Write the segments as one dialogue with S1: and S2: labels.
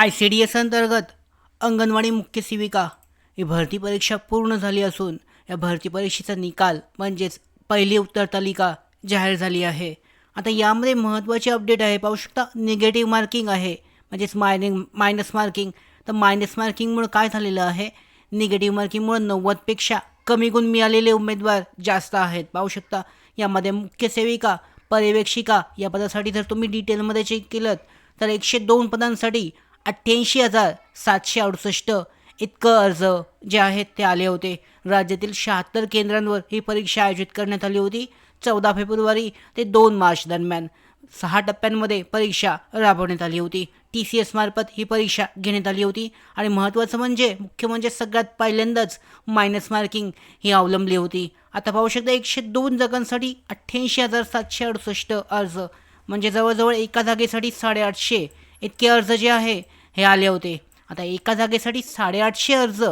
S1: I C D S अंतर्गत अंगणवाडी मुख्य सेविका ही भरती परीक्षा पूर्ण झाली असून या भरती परीक्षेचा निकाल म्हणजेच पहिली उत्तर तालिका जाहीर झाली आहे. आता यामध्ये महत्त्वाचे अपडेट आहे. पाहू शकता निगेटिव्ह मार्किंग आहे. म्हणजेच मायनिंग मायनस मार्किंग तर मायनस मार्किंगमुळे काय झालेलं आहे? निगेटिव्ह मार्किंगमुळं नव्वदपेक्षा कमी गुण मिळालेले उमेदवार जास्त आहेत. पाहू शकता यामध्ये मुख्य सेविका पर्यवेक्षिका या पदासाठी जर तुम्ही डिटेलमध्ये चेक केलं तर एकशे दोन पदांसाठी अठ्ठ्याऐंशी हजार सातशे अडुसष्ट इतकं अर्ज जे आहेत ते आले होते. राज्यातील शहात्तर केंद्रांवर ही परीक्षा आयोजित करण्यात आली होती. चौदा फेब्रुवारी ते दोन मार्च दरम्यान सहा टप्प्यांमध्ये परीक्षा राबवण्यात आली होती. टी सी एस मार्फत ही परीक्षा घेण्यात आली होती. आणि महत्त्वाचं म्हणजे मुख्य म्हणजे सगळ्यात पहिल्यांदाच मायनस मार्किंग ही अवलंबली होती. आता पाहू शकता एकशे दोन जागांसाठी अठ्ठ्याऐंशी हजार सातशे अडुसष्ट अर्ज. म्हणजे जवळजवळ एका जागेसाठी साडेआठशे इतके अर्ज जे आहे हे आले होते. आता एका जागेसाठी साडेआठशे अर्ज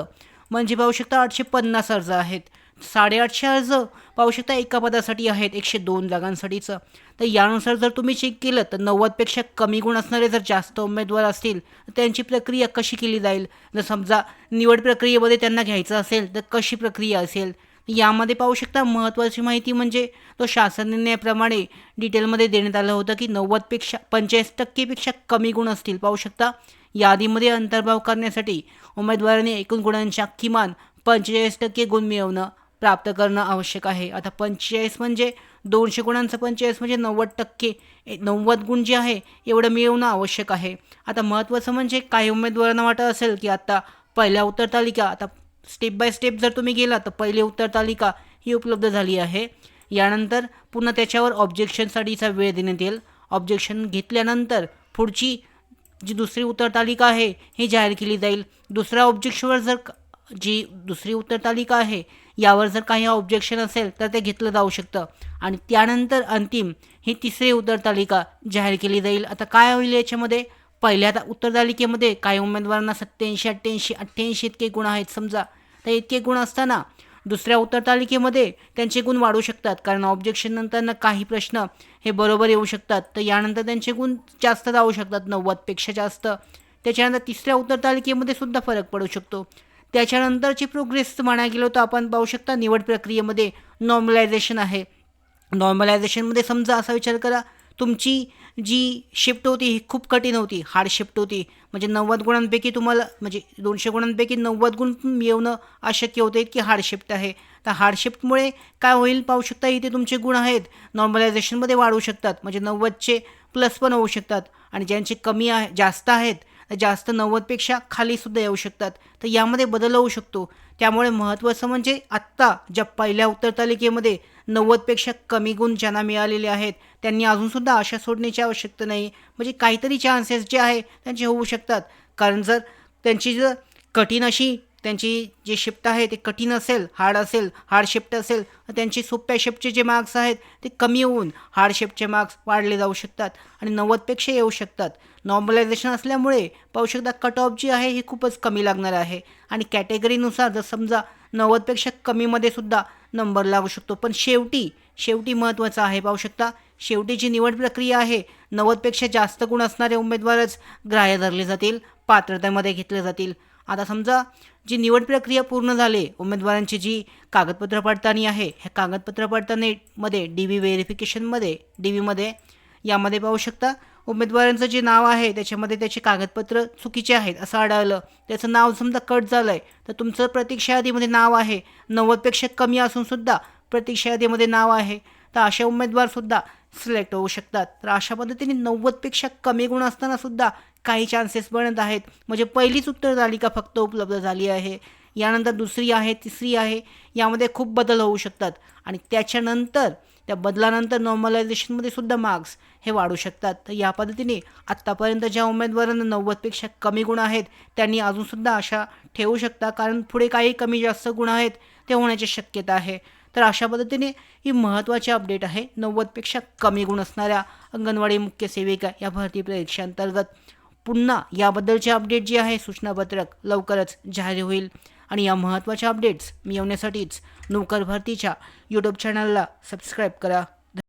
S1: म्हणजे पाहू शकता आठशे पन्नास अर्ज आहेत. साडेआठशे अर्ज पाहू शकता एका पदासाठी आहेत एकशे दोन जागांसाठीचं. तर यानुसार जर तुम्ही चेक केलं तर नव्वदपेक्षा कमी गुण असणारे जर जास्त उमेदवार असतील तर त्यांची प्रक्रिया कशी केली जाईल? जर समजा निवड प्रक्रियेमध्ये त्यांना घ्यायचं असेल तर कशी प्रक्रिया असेल? यामध्ये पाहू शकता महत्त्वाची माहिती म्हणजे तो शासन निर्णयाप्रमाणे डिटेलमध्ये देण्यात आलं होतं की नव्वदपेक्षा पंचेचाळीस टक्केपेक्षा कमी गुण असतील. पाहू शकता यादीमध्ये अंतर्भाव करण्यासाठी उमेदवारांनी एकूण गुणांच्या किमान पंचेचाळीस टक्के गुण मिळवणं प्राप्त करणं आवश्यक आहे. आता पंचेचाळीस म्हणजे दोनशे गुणांचं पंचेचाळीस म्हणजे नव्वद टक्के नव्वद गुण जे आहे एवढं मिळवणं आवश्यक आहे. आता महत्त्वाचं म्हणजे काही उमेदवारांना वाटत असेल की आता पहिल्या उत्तर तालिका आता स्टेप बाय स्टेप जर तुम्ही गेला तर पहिली उत्तर तालिका ही उपलब्ध झाली आहे. यानंतर पुन्हा त्याच्यावर ऑब्जेक्शनसाठीचा वेळ देण्यात येईल. ऑब्जेक्शन घेतल्यानंतर पुढची जी दुसरी उत्तर तालिका आहे ही जाहीर केली जाईल. दुसऱ्या ऑब्जेक्शनवर जर जी दुसरी उत्तर तालिका आहे यावर जर काही ऑब्जेक्शन असेल तर ते घेतलं जाऊ शकतं. आणि त्यानंतर अंतिम ही तिसरी उत्तर तालिका जाहीर केली जाईल. आता काय होईल याच्यामध्ये? पहिल्या उत्तर तालिकेमध्ये काही उमेदवारांना सत्याऐंशी अठ्ठ्याऐंशी अठ्ठ्याऐंशी इतके गुण आहेत. समजा तर इतके गुण असताना दुसऱ्या उत्तर तालिकेमध्ये त्यांचे गुण वाढू शकतात. कारण ऑब्जेक्शन नंतरनं काही प्रश्न हे बरोबर येऊ शकतात. तर यानंतर त्यांचे गुण जास्त जाऊ शकतात. नव्वदपेक्षा जास्त. त्याच्यानंतर तिसऱ्या उत्तर तालिकेमध्ये सुद्धा फरक पडू शकतो. त्याच्यानंतरची प्रोग्रेस म्हणायला गेलो तर आपण पाहू शकता निवड प्रक्रियेमध्ये नॉर्मलायझेशन आहे. नॉर्मलायझेशनमध्ये समजा असा विचार करा. तुमची जी शिफ्ट होती ही खूप कठीण होती. हार्ड शिफ्ट होती. म्हणजे नव्वद गुणांपैकी तुम्हाला म्हणजे दोनशे गुणांपैकी नव्वद गुण मिळवणं अशक्य होते की हार्ड शिफ्ट आहे. तर हार्ड शिफ्टमुळे काय होईल? पाहू शकता इथे तुमचे गुण आहेत. नॉर्मलायझेशनमध्ये वाढू शकतात. म्हणजे नव्वदचे प्लस पण होऊ शकतात. आणि ज्यांचे कमी आहे जास्त आहेत तर जास्त नव्वदपेक्षा खालीसुद्धा येऊ शकतात. तर यामध्ये बदल होऊ शकतो. त्यामुळे महत्त्वाचं म्हणजे आत्ता ज्या पहिल्या उत्तर तालिकेमध्ये नव्वदपेक्षा कमी गुण ज्यांना मिळालेले आहेत त्यांनी अजूनसुद्धा आशा सोडण्याची आवश्यकता नाही. म्हणजे काहीतरी चान्सेस जे आहे त्यांचे होऊ शकतात. कारण जर त्यांची जर कठीण अशी त्यांची जी शिफ्ट आहे ते कठीण असेल हार्ड असेल हार्ड शिफ्ट असेल तर त्यांची सोप्या शिफ्टचे जे मार्क्स आहेत ते कमी होऊन हार्ड शिफ्टचे मार्क्स वाढले जाऊ शकतात आणि नव्वदपेक्षा येऊ शकतात. नॉर्मलायझेशन असल्यामुळे पाहू शकता कट ऑफ जी आहे ही खूपच कमी लागणार आहे. आणि कॅटेगरीनुसार जर समजा नव्वदपेक्षा कमीमध्ये सुद्धा नंबर लागू शकतो. पण शेवटी शेवटी महत्त्वाचं आहे पाहू शकता. शेवटी जी निवड प्रक्रिया आहे नव्वदपेक्षा जास्त गुण असणारे उमेदवारच ग्राह्य धरले जातील पात्रतेमध्ये घेतले जातील. आता समजा जी निवड प्रक्रिया पूर्ण झाली उमेदवारांची जी कागदपत्र पडताळणी आहे ह्या कागदपत्र पडताळणीमध्ये डी व्ही व्हेरिफिकेशनमध्ये डी व्हीमध्ये यामध्ये पाहू शकता उमेदवारांचं जे नाव आहे त्याच्यामध्ये त्याचे कागदपत्र चुकीचे आहेत असं आढळलं. त्याचं नाव समजा कट झालं आहे तर तुमचं प्रतीक्षा यादीमध्ये नाव आहे. नव्वदपेक्षा कमी असूनसुद्धा प्रतीक्षा यादीमध्ये नाव आहे. तर अशा उमेदवारसुद्धा सिलेक्ट होऊ शकतात. तर अशा पद्धतीने नव्वदपेक्षा कमी गुण असतानासुद्धा काही चान्सेस बनत आहेत. म्हणजे पहिलीच उत्तर तालिका फक्त उपलब्ध झाली आहे. यानंतर दुसरी आहे तिसरी आहे. यामध्ये खूप बदल होऊ शकतात. आणि त्याच्यानंतर त्या बदलानंतर नॉर्मलायझेशनमध्ये सुद्धा मार्क्स हे वाढू शकतात. तर या पद्धतीने आत्तापर्यंत ज्या उमेदवारांना नव्वदपेक्षा कमी गुण आहेत त्यांनी अजूनसुद्धा आशा ठेवू शकता. कारण पुढे काही कमी जास्त गुण आहेत ते होण्याची शक्यता आहे. तर अशा पद्धतीने ही महत्त्वाची अपडेट आहे. नव्वदपेक्षा कमी गुण असणाऱ्या अंगणवाडी मुख्य सेविका या भरती परीक्षेअंतर्गत. पुन्हा याबद्दलचे अपडेट जी आहे सूचनापत्रक लवकरच जाहीर होईल. आणि या महत्त्वाच्या अपडेट्स मिळवण्यासाठीच नोकर भरतीच्या यूट्यूब चॅनलला सबस्क्राईब करा.